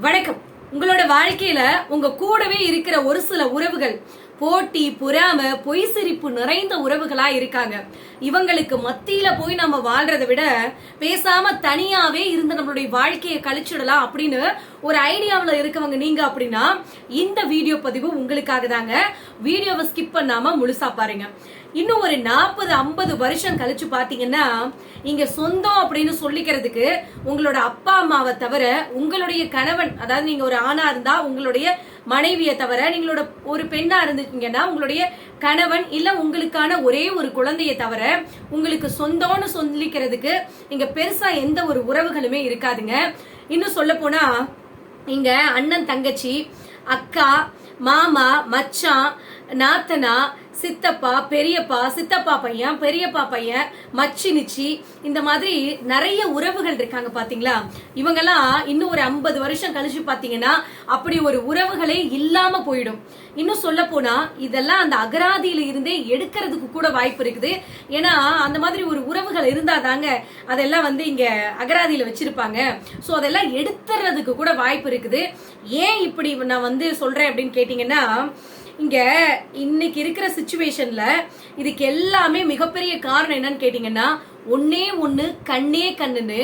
வணக்கம். உங்களோட வாழ்க்கையில உங்க கூடவே இருக்கிற ஒரு சில உறவுகள் போட்டி புறாம பொய் சிரிப்பு நிறைந்த உறவுகளா இருக்காங்க. இவங்களுக்கு மத்தியில போய் நம்ம வாழ்றதை விட பேசாம தனியாவே இருந்து நம்மளுடைய வாழ்க்கையை கழிச்சிடலாம் அப்படின்னு ஒரு ஐடியாவில் இருக்கவங்க நீங்க அப்படின்னா இந்த வீடியோ பதிவு உங்களுக்காக தாங்க. வீடியோவை ஸ்கிப் பண்ணாம முழுசா பாருங்க. இன்னும் ஒரு நாற்பது ஐம்பது வருஷம் கழிச்சு பாத்தீங்கன்னா இங்க சொந்தம் அப்படின்னு சொல்லிக்கிறதுக்கு உங்களோட அப்பா அம்மாவை தவிர உங்களுடைய கணவன் அதாவது நீங்க ஒரு ஆணா இருந்தா உங்களுடைய மனைவியை தவிர நீங்களோட ஒரு பெண்ணா இருந்துட்டீங்கன்னா உங்களுடைய கணவன் இல்ல உங்களுக்கான ஒரே ஒரு குழந்தையை தவிர உங்களுக்கு சொந்தம்னு சொல்லிக்கிறதுக்கு இங்க பெருசா எந்த ஒரு உறவுகளுமே இருக்காதுங்க. இன்னும் சொல்ல போனா இங்க அண்ணன் தங்கச்சி அக்கா மாமா மச்சான் நாத்தனா சித்தப்பா பெரியப்பா சித்தப்பா பையன் பெரியப்பா பையன் மச்சி நிச்சி இந்த மாதிரி நிறைய உறவுகள் இருக்காங்க பாத்தீங்களா? இவங்கெல்லாம் இன்னும் ஒரு ஐம்பது வருஷம் கழிச்சு பாத்தீங்கன்னா அப்படி ஒரு உறவுகளே இல்லாம போயிடும். இன்னும் சொல்ல போனா இதெல்லாம் அந்த அகராதியில இருந்தே எடுக்கிறதுக்கு கூட வாய்ப்பு இருக்குது. ஏன்னா அந்த மாதிரி ஒரு உறவுகள் இருந்தாதாங்க அதெல்லாம் வந்து இங்க அகராதியில வச்சிருப்பாங்க. சோ அதெல்லாம் எடுத்துறதுக்கு கூட வாய்ப்பு இருக்குது. ஏன் இப்படி நான் வந்து சொல்றேன் அப்படின்னு கேட்டீங்கன்னா இங்க இன்னைக்கு இருக்கிற சுச்சுவேஷன்ல இதுக்கு எல்லாமே மிகப்பெரிய காரணம் என்னன்னு கேட்டீங்கன்னா ஒன்னே ஒன்று கண்ணே கண்ணுன்னு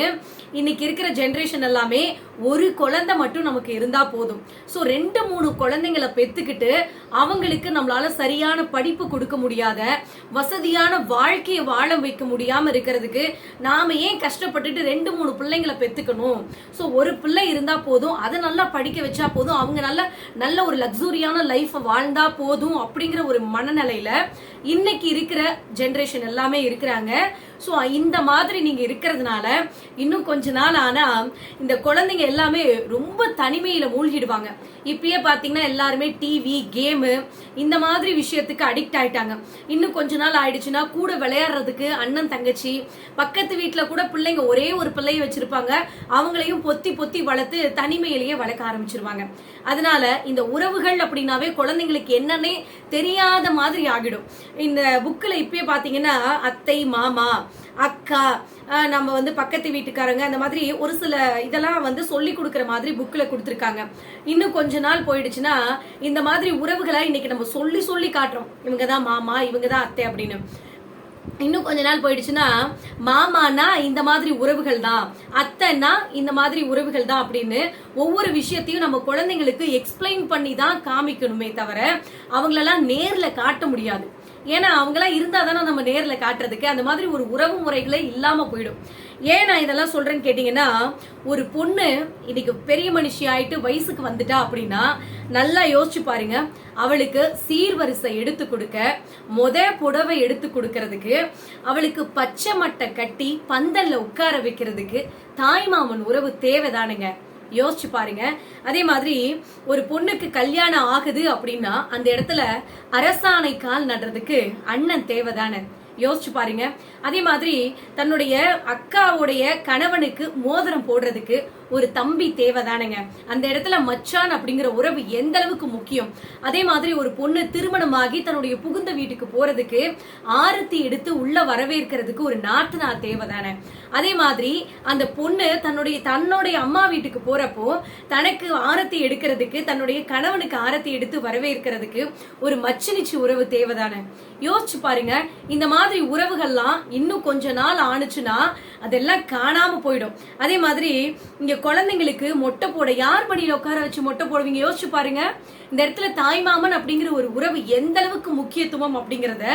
இன்னைக்கு இருக்கிற ஜென்ரேஷன் எல்லாமே ஒரு குழந்தை மட்டும் நமக்கு இருந்தா போதும். ஸோ ரெண்டு மூணு குழந்தைங்களை பெத்துக்கிட்டு அவங்களுக்கு நம்மளால சரியான படிப்பு கொடுக்க முடியாத வசதியான வாழ்க்கையை வாழ வைக்க முடியாம இருக்கிறதுக்கு நாம ஏன் கஷ்டப்பட்டுட்டு ரெண்டு மூணு பிள்ளைங்களை பெத்துக்கணும்? ஸோ ஒரு பிள்ளை இருந்தா போதும் அதை நல்லா படிக்க வச்சா போதும் அவங்க நல்ல நல்ல ஒரு லக்ஸூரியான லைஃப் வாழ்ந்தா போதும் அப்படிங்கிற ஒரு மனநிலையில இன்னைக்கு இருக்கிற ஜென்ரேஷன் எல்லாமே இருக்கிறாங்க. ஸோ இந்த மாதிரி நீங்கள் இருக்கிறதுனால இன்னும் கொஞ்ச நாள் ஆனால் இந்த குழந்தைங்க எல்லாமே ரொம்ப தனிமையில் மூழ்கிடுவாங்க. இப்பயே பார்த்தீங்கன்னா எல்லாருமே டிவி கேமு இந்த மாதிரி விஷயத்துக்கு அடிக்ட் ஆயிட்டாங்க. இன்னும் கொஞ்ச நாள் ஆயிடுச்சுன்னா கூட விளையாடுறதுக்கு அண்ணன் தங்கச்சி பக்கத்து வீட்டில் கூட பிள்ளைங்க ஒரே ஒரு பிள்ளைய வச்சிருப்பாங்க. அவங்களையும் பொத்தி பொத்தி வளர்த்து தனிமையிலேயே வளர்க்க ஆரம்பிச்சிருவாங்க. அதனால இந்த உறவுகள் அப்படின்னாவே குழந்தைங்களுக்கு என்னன்னே தெரியாத மாதிரி ஆகிடும். இந்த புக்கில் இப்பயே பார்த்தீங்கன்னா அத்தை மாமா அக்கா நம்ம வந்து பக்கத்து வீட்டுக்காரங்க அந்த மாதிரி ஒரு சில இதெல்லாம் வந்து சொல்லி கொடுக்குற மாதிரி புக்கில் கொடுத்துருக்காங்க. இன்னும் கொஞ்ச நாள் போயிடுச்சுன்னா இந்த மாதிரி உறவுகளை இன்னைக்கு நம்ம சொல்லி சொல்லி காட்டுறோம். இவங்க தான் மாமா இவங்க தான் அத்தை அப்படின்னு. இன்னும் கொஞ்ச நாள் போயிடுச்சுன்னா மாமானா இந்த மாதிரி உறவுகள் தான் அத்தைனா இந்த மாதிரி உறவுகள் தான் அப்படின்னு ஒவ்வொரு விஷயத்தையும் நம்ம குழந்தைங்களுக்கு எக்ஸ்பிளைன் பண்ணி தான் காமிக்கணுமே தவிர அவங்களெல்லாம் நேரில் காட்ட முடியாது. ஏன்னா அவங்களாம் இருந்தால் தானே நம்ம நேரில் காட்டுறதுக்கு. அந்த மாதிரி ஒரு உறவு முறைகளே இல்லாமல் போயிடும். ஏன் நான் இதெல்லாம் சொல்கிறேன்னு கேட்டிங்கன்னா ஒரு பொண்ணு இன்னைக்கு பெரிய மனுஷி ஆயிட்டு வயசுக்கு வந்துட்டா அப்படின்னா நல்லா யோசிச்சு பாருங்க. அவளுக்கு சீர்வரிசை எடுத்து கொடுக்க மொத புடவை எடுத்து கொடுக்கறதுக்கு அவளுக்கு பச்சை மட்டை கட்டி பந்தல்ல உட்கார வைக்கிறதுக்கு தாய்மாமன் உறவு தேவைதானுங்க. யோசிச்சு பாருங்க. அதே மாதிரி ஒரு பொண்ணுக்கு கல்யாணம் ஆகுது அப்படின்னா அந்த இடத்துல அரசாணை கால் நடுறதுக்கு அண்ணன் தேவைதானே? யோசிச்சு பாருங்க. அதே மாதிரி தன்னுடைய அக்காவுடைய கணவனுக்கு மோதிரம் போடுறதுக்கு ஒரு தம்பி தேவைதானேங்க. அந்த இடத்துல மச்சான் அப்படிங்கிற உறவு எந்த அளவுக்கு முக்கியம்? அதே மாதிரி ஒரு பொண்ணு திருமணமாகி தன்னுடைய புகுந்த வீட்டுக்கு போறதுக்கு ஆரத்தி எடுத்து உள்ள வரவேற்கிறதுக்கு ஒரு நாத்தனா தேவைதானே. அதே மாதிரி அந்த பொண்ணு தன்னுடைய தன்னுடைய அம்மா வீட்டுக்கு போறப்போ தனக்கு ஆரத்தி எடுக்கிறதுக்கு தன்னுடைய கணவனுக்கு ஆரத்தி எடுத்து வரவேற்கிறதுக்கு ஒரு மச்சினிச்சு உறவு தேவைதானே. யோசிச்சு பாருங்க இந்த மாதிரி உறவுகள்லாம் இன்னும் கொஞ்ச நாள் ஆணுச்சுன்னா அதெல்லாம் காணாம போயிடும். அதே மாதிரி இங்க குழந்தைங்களுக்கு மொட்டை போட யார் படியில உட்கார வச்சு மொட்டை போடுவீங்க? யோசிச்சு பாருங்க. இந்த இடத்துல தாய்மாமன் அப்படிங்கிற ஒரு உறவு எந்த அளவுக்கு முக்கியத்துவம் அப்படிங்கிறத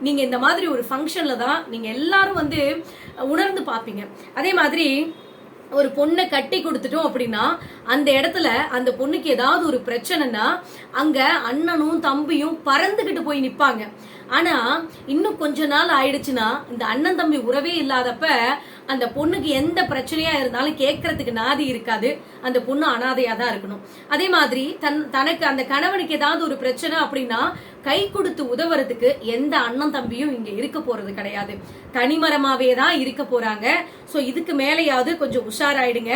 நீங்க இந்த மாதிரி ஒரு ஃபங்க்ஷன்ல தான் நீங்க எல்லாரும் வந்து உணர்ந்து பாப்பீங்க அதே மாதிரி ஒரு பொண்ணை கட்டி கொடுத்துட்டோம் அப்படின்னா அந்த இடத்துல அந்த பொண்ணுக்கு ஏதாவது ஒரு பிரச்சனைனா அங்க அண்ணனும் தம்பியும் பறந்துகிட்டு போய் நிப்பாங்க. ஆனா இன்னும் கொஞ்ச நாள் ஆயிடுச்சுன்னா இந்த அண்ணன் தம்பி உறவே இல்லாதப்ப அந்த பொண்ணுக்கு எந்த பிரச்சனையா இருந்தாலும் கேட்கறதுக்கு நாதி இருக்காது. அந்த பொண்ணு அனாதையா தான் இருக்கணும். அதே மாதிரி தன் தனக்கு அந்த கணவனுக்கு ஏதாவது ஒரு பிரச்சனை அப்படின்னா கை கொடுத்து உதவுறதுக்கு எந்த அண்ணன் தம்பியும் இங்க இருக்க போறது கிடையாது. தனிமரமாவே தான் இருக்க போறாங்க. சோ இதுக்கு மேலேயாவது கொஞ்சம் உஷாராயிடுங்க.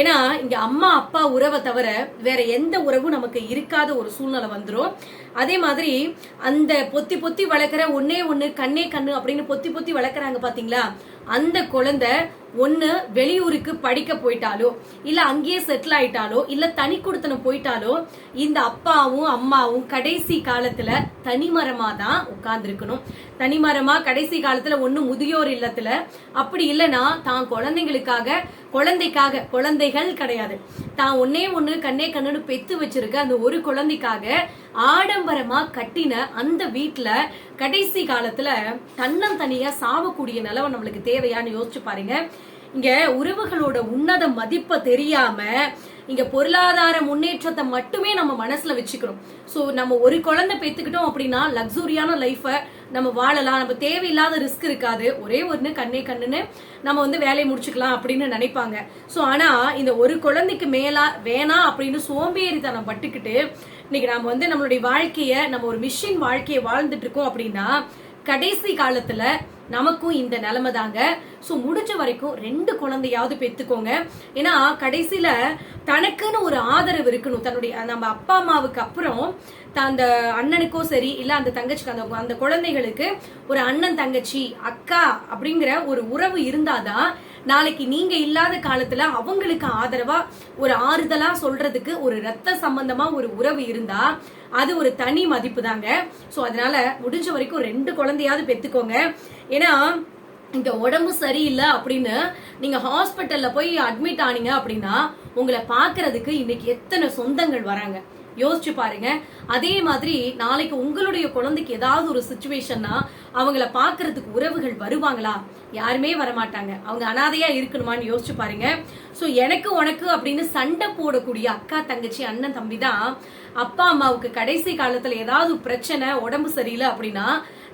ஏன்னா இங்க அம்மா அப்பா உறவை தவிர வேற எந்த உறவும் நமக்கு இருக்காத ஒரு சூழ்நிலை வந்துரும். அதே மாதிரி அந்த பொத்தி பொத்தி வளர்க்குற ஒன்னே ஒண்ணு கண்ணே கண்ணு அப்படின்னு பொத்தி பொத்தி வளர்க்குறாங்க பாத்தீங்களா? அந்த குழந்தை ஒன்று வெளியூருக்கு படிக்க போயிட்டாலோ இல்ல அங்கேயே செட்டில் ஆயிட்டாலோ இல்ல தனி குடுத்தனம் போயிட்டாலோ இந்த அப்பாவும் அம்மாவும் கடைசி காலத்துல தனிமரமா தான் உட்கார்ந்துருக்கணும். தனிமரமா கடைசி காலத்துல ஒண்ணு முதியோர் இல்லத்துல. அப்படி இல்லைன்னா தான் குழந்தைங்களுக்காக குழந்தைக்காக குழந்தைகள் கிடையாது. தான் ஒன்னே ஒண்ணு கண்ணே கண்ணுன்னு பெத்து வச்சிருக்க அந்த ஒரு குழந்தைக்காக ஆடம்பரமா கட்டின அந்த வீட்டுல கடைசி காலத்துல தன்னந்தனியா சாவக்கூடிய நிலவை நம்மளுக்கு தேவையான்னு யோசிச்சு பாருங்க. இங்க உறவுகளோட உன்னத மதிப்பை தெரியாம இங்க பொருளாதார முன்னேற்றத்தை மட்டுமே நம்ம மனசுல வச்சுக்கிறோம் சோ நம்ம ஒரு குழந்தை பெத்துக்கிட்டோம் அப்படின்னா லக்ஸூரியான லைஃப நம்ம வாழலாம். நம்ம தேவையில்லாத ரிஸ்க் இருக்காது. ஒரே ஒன்று கண்ணே கண்ணுன்னு நம்ம வந்து வேலையை முடிச்சுக்கலாம் அப்படின்னு நினைப்பாங்க. ஸோ ஆனால் இந்த ஒரு குழந்தைக்கு மேலா வேணாம் அப்படின்னு சோம்பேறித்தனம் பட்டுக்கிட்டு இன்னைக்கு நம்ம வந்து நம்மளுடைய வாழ்க்கையை நம்ம ஒரு மிஷின் வாழ்க்கையை வாழ்ந்துட்டு இருக்கோம் அப்படின்னா கடைசி காலத்துல நமக்கும் இந்த நிலைமை தாங்க. ஸோ முடிஞ்ச வரைக்கும் ரெண்டு குழந்தையாவது பெற்றுக்கோங்க ஏன்னா கடைசியில் தனக்குன்னு ஒரு ஆதரவு இருக்கணும். தன்னுடைய நம்ம அப்பா அம்மாவுக்கு அப்புறம் த- அந்த அண்ணனுக்கோ சரி இல்லை அந்த தங்கச்சிக்கு அந்த அந்த குழந்தைகளுக்கு ஒரு அண்ணன் தங்கச்சி அக்கா அப்படிங்கிற ஒரு உறவு இருந்தாதான் நாளைக்கு நீங்க இல்லாத காலத்துல அவங்களுக்கு ஆதரவா ஒரு ஆறுதலா சொல்றதுக்கு ஒரு ரத்த சம்பந்தமா ஒரு உறவு இருந்தா அது ஒரு தனி மதிப்பு தாங்க சோ அதனால முடிஞ்ச வரைக்கும் ரெண்டு குழந்தையாவது பெத்துக்கோங்க. ஏன்னா இந்த உடம்பு சரியில்லை அப்படின்னு நீங்க ஹாஸ்பிட்டல்ல போய் அட்மிட் ஆனீங்க அப்படின்னா உங்களை பாக்குறதுக்கு இன்னைக்கு எத்தனை சொந்தங்கள் வராங்க. யோசிச்சு பாருங்க. அதே மாதிரி நாளைக்கு உங்களுடைய குழந்தைக்கு ஏதாவது ஒரு சுச்சுவேஷன்னா அவங்கள பாக்குறதுக்கு உறவுகள் வருவாங்களா? யாருமே வரமாட்டாங்க. அவங்க அனாதையா இருக்கணுமான்னு யோசிச்சு பாருங்க. சோ எனக்கு உனக்கு அப்படின்னு சண்டை போடக்கூடிய அக்கா தங்கச்சி அண்ணன் தம்பி தான் அப்பா அம்மாவுக்கு கடைசி காலத்துல ஏதாவது பிரச்சனை உடம்பு சரியில்லை அப்படின்னா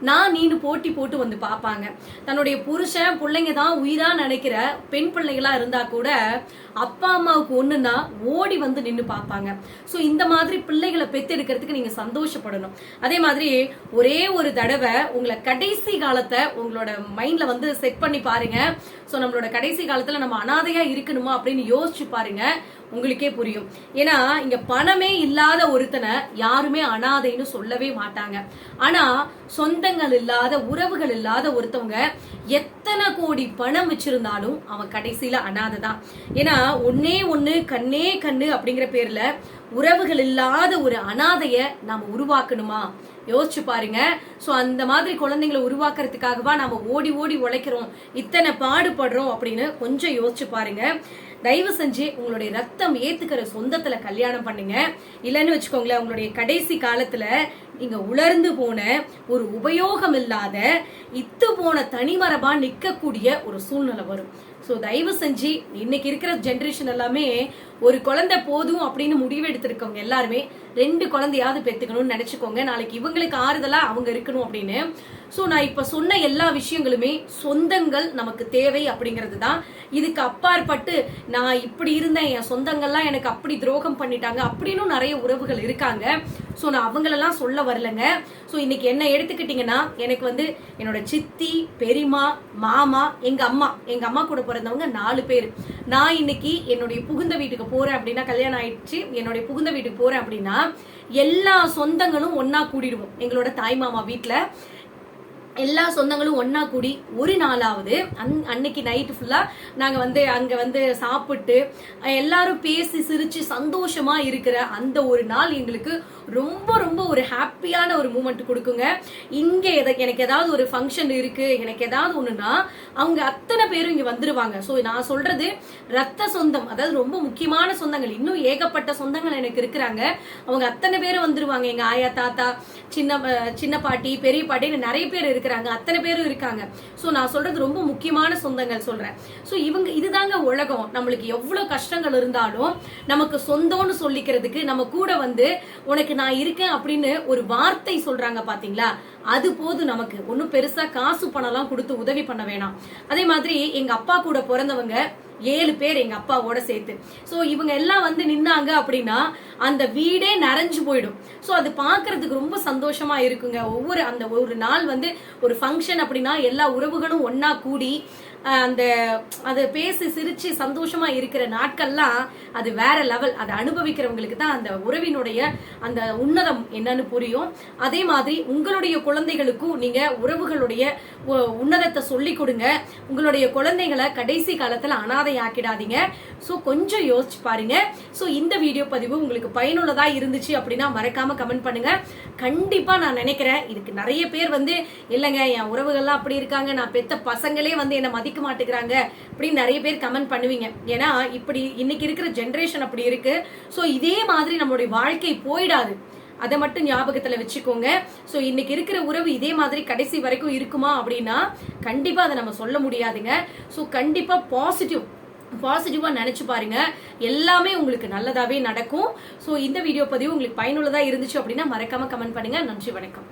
நான் நீனு போட்டி போட்டு வந்து பார்ப்பாங்க தன்னுடைய புருஷன் பிள்ளைங்க தான் உயிரா நினைக்கிற பெண் பிள்ளைகளா இருந்தா கூட அப்பா அம்மாவுக்கு ஒண்ணுன்னா ஓடி வந்து நின்று பார்ப்பாங்க ஸோ இந்த மாதிரி பிள்ளைகளை பெத்தெடுக்கிறதுக்கு நீங்க சந்தோஷப்படணும். அதே மாதிரி ஒரே ஒரு தடவை உங்களை கடைசி காலத்தை உங்களோட மைண்ட்ல வந்து செட் பண்ணி பாருங்க. ஸோ நம்மளோட கடைசி காலத்துல நம்ம அனாதையா இருக்கணுமா அப்படின்னு யோசிச்சு பாருங்க. உங்களுக்கே புரியும். ஏன்னா இங்க பணமே இல்லாத ஒருத்தனை யாருமே அனாதைன்னு சொல்லவே மாட்டாங்க. ஆனா சொந்தங்கள் இல்லாத உறவுகள் இல்லாத ஒருத்தவங்க எத்தனை கோடி பணம் வச்சிருந்தாலும் அவன் கடைசியில அனாதை தான். ஏன்னா ஒன்னே ஒண்ணு கண்ணே கண்ணு அப்படிங்கிற பேர்ல உறவுகள் இல்லாத ஒரு அனாதைய நாம உருவாக்கணுமா? யோசிச்சு பாருங்க. ஸோ அந்த மாதிரி குழந்தைங்களை உருவாக்குறதுக்காகவா நம்ம ஓடி ஓடி உழைக்கிறோம். இத்தனை பாடுபடுறோம் அப்படின்னு கொஞ்சம் யோசிச்சு பாருங்க. தயவு செஞ்சு உங்களுடைய ரத்தம் ஏத்துக்கிற சொந்தத்துல கல்யாணம் பண்ணுங்க. இல்லைன்னு வச்சுக்கோங்களேன் உங்களுடைய கடைசி காலத்துல நீங்க உலர்ந்து போன ஒரு உபயோகம் இல்லாத இத்து போன தனிமரபா நிக்கக்கூடிய ஒரு சூழ்நிலை வரும். ஸோ தயவு செஞ்சு இன்னைக்கு இருக்கிற ஜென்ரேஷன் எல்லாமே ஒரு குழந்தை போதும் அப்படின்னு முடிவு எடுத்திருக்கவங்க எல்லாருமே ரெண்டு குழந்தையாவது பெற்றுக்கணும்னு நினைச்சுக்கோங்க. நாளைக்கு இவங்களுக்கு ஆறுதலா அவங்க இருக்கணும் அப்படின்னு. ஸோ நான் இப்ப சொன்ன எல்லா விஷயங்களுமே சொந்தங்கள் நமக்கு தேவை அப்படிங்கிறது தான். இதுக்கு அப்பாற்பட்டு நான் இப்படி இருந்தேன் என் சொந்தங்கள்லாம் எனக்கு அப்படி துரோகம் பண்ணிட்டாங்க அப்படின்னும் நிறைய உறவுகள் இருக்காங்க. ஸோ நான் அவங்களெல்லாம் சொல்ல வரலங்க. ஸோ இன்னைக்கு என்ன எடுத்துக்கிட்டீங்கன்னா எனக்கு வந்து என்னோட சித்தி பெரியமா மாமா எங்க அம்மா. எங்க அம்மா கூட பிறந்தவங்க நாலு பேர். நான் இன்னைக்கு என்னுடைய புகுந்த வீட்டுக்கு போறேன் அப்படின்னா கல்யாணம் ஆயிடுச்சு. என்னுடைய புகுந்த வீட்டுக்கு போறேன் அப்படின்னா எல்லா சொந்தங்களும் ஒன்னா கூடிடுவோம். எங்களோட தாய் மாமா வீட்டுல எல்லா சொந்தங்களும் ஒன்னா கூடி ஒரு நாளாவது அன் அன்னைக்கு நைட்டு ஃபுல்லா நாங்க வந்து அங்க வந்து சாப்பிட்டு எல்லாரும் பேசி சிரிச்சு சந்தோஷமா இருக்கிற அந்த ஒரு நாள் எங்களுக்கு ரொம்ப ரொம்ப ஒரு ஹாப்பியான ஒரு மூமெண்ட் கொடுக்குங்க. இங்கே எதை எனக்கு ஏதாவது ஒரு ஃபங்க்ஷன் இருக்கு எனக்கு ஏதாவது ஒண்ணுன்னா அவங்க அத்தனை பேரும் இங்க வந்துருவாங்க. ஸோ நான் சொல்றது ரத்த சொந்தம் அதாவது ரொம்ப முக்கியமான சொந்தங்கள் இன்னும் ஏகப்பட்ட சொந்தங்கள் எனக்கு இருக்கிறாங்க. அவங்க அத்தனை பேரும் வந்துருவாங்க. எங்க ஆயா தாத்தா சின்ன சின்ன பாட்டி பெரிய பாட்டின்னு நிறைய பேர் இருக்கிறாங்க. அத்தனை பேரும் இருக்காங்க. ஸோ நான் சொல்றது ரொம்ப முக்கியமான சொந்தங்கள் சொல்றேன். ஸோ இவங்க இதுதாங்க உலகம். நம்மளுக்கு எவ்வளவு கஷ்டங்கள் இருந்தாலும் நமக்கு சொந்தம்னு சொல்லிக்கிறதுக்கு நம்ம கூட வந்து உனக்கு நான் இருக்கேன் அப்படின்னு ஒரு வார்த்தை சொல்றாங்க பாத்தீங்களா? அது போது நமக்கு. ஒன்றும் பெருசா காசு பணம்லாம் கொடுத்து உதவி பண்ண வேணாம். அதே மாதிரி எங்க அப்பா கூட பிறந்தவங்க ஏழு பேர் எங்க அப்பாவோட சேர்த்து. சோ இவங்க எல்லாம் வந்து நின்னாங்க அப்படின்னா அந்த வீடே நிறைஞ்சு போயிடும். ஸோ அது பார்க்கறதுக்கு ரொம்ப சந்தோஷமா இருக்குங்க. ஒவ்வொரு அந்த ஒரு நாள் வந்து ஒரு ஃபங்க்ஷன் அப்படின்னா எல்லா உறவுகளும் ஒன்னா கூடி அந்த அது பேசி சிரிச்சு சந்தோஷமா இருக்கிற நாட்கள்லாம் அது வேற லெவல் அதை அனுபவிக்கிறவங்களுக்கு தான் அந்த உறவினுடைய அந்த உன்னதம் என்னன்னு புரியும். அதே மாதிரி உங்களுடைய குழந்தைகளுக்கும் நீங்க உறவுகளுடைய உன்னதத்தை சொல்லி கொடுங்க. உங்களுடைய குழந்தைகளை கடைசி காலத்துல அனாதை ஆக்கிடாதீங்க ஸோ கொஞ்சம் யோசிச்சு பாருங்க. ஸோ இந்த வீடியோ பதிவு உங்களுக்கு பயனுள்ளதாக இருந்துச்சு அப்படின்னா மறக்காம கமெண்ட் பண்ணுங்க. கண்டிப்பாக நான் நினைக்கிறேன் இதுக்கு நிறைய பேர் வந்து இல்லைங்க என் உறவுகள்லாம் அப்படி இருக்காங்க நான் பெத்த பசங்களே வந்து என்னை மதிக்க மாட்டேங்கிறாங்க அப்படின்னு நிறைய பேர் கமெண்ட் பண்ணுவீங்க. ஏன்னா இப்படி இன்னைக்கு இருக்கிற ஜென்ரேஷன் அப்படி இருக்கு. ஸோ இதே மாதிரி நம்மளுடைய வாழ்க்கை போயிடாது. அதை மட்டும் ஞாபகத்துல வச்சுக்கோங்க. ஸோ இன்னைக்கு இருக்கிற உறவு இதே மாதிரி கடைசி வரைக்கும் இருக்குமா அப்படின்னா கண்டிப்பா அதை நம்ம சொல்ல முடியாதுங்க. ஸோ கண்டிப்பா பாசிட்டிவ் பாசிட்டிவாக நினச்சி பாருங்க. எல்லாமே உங்களுக்கு நல்லதாகவே நடக்கும். ஸோ இந்த வீடியோ பதிவு உங்களுக்கு பயனுள்ளதாக இருந்துச்சு அப்படின்னா மறக்காமல் கமெண்ட் பண்ணுங்கள் நன்றி வணக்கம்.